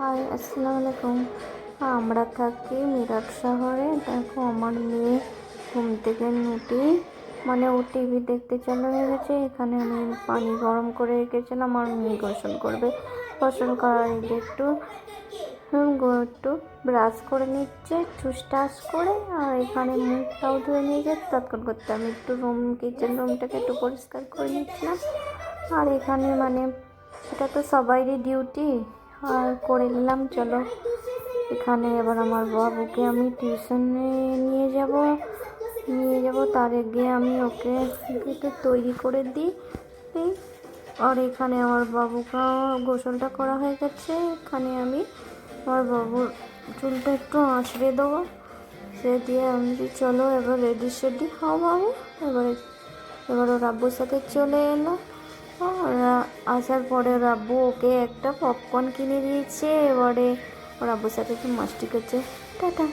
High, আসসালামু আলাইকুম। আমরা থাকি মিরাট শহরে। দেখো, আমার মেয়ে ঘুম থেকে উঠি মানে ও টিভি দেখতে চালু হয়ে গেছে। এখানে আমি পানি গরম করে রেখেছিলাম আর মেয়ে গোসল করবে। গোসল করার আগে একটু একটু ব্রাশ করে নিচ্ছে ঠুসটাস করে, আর এখানে মুখটাও ধুয়ে নিয়েছে। তৎক্ষণ করতে আমি একটু রুম কিচেন রুমটাকে একটু পরিষ্কার করে নিচ্ছিলাম। আর এখানে মানে এটা তো সবাইরই ডিউটি আর করে নিলাম, চলো। এখানে এবার আমার বাবুকে আমি টিউশনে নিয়ে যাব। নিয়ে যাব, তার আগে আমি ওকে একটু তৈরি করে দিই। আর এখানে আমার বাবুকে গোসলটা করা হয়ে গেছে। এখানে আমি আমার বাবুর চুলটা একটু আঁচড়ে দেবো। সে দিয়ে আমি চলো, এবার রেডি সেডি হও বাবু। এবারে, এবার ওর আব্বুর সাথে চলে এলো। আসার পরে ওর আব্বু ওকে একটা পপকর্ন কিনে দিয়েছে। এবারে ওর সাথে একটু মাস্টি করছে। টাটা।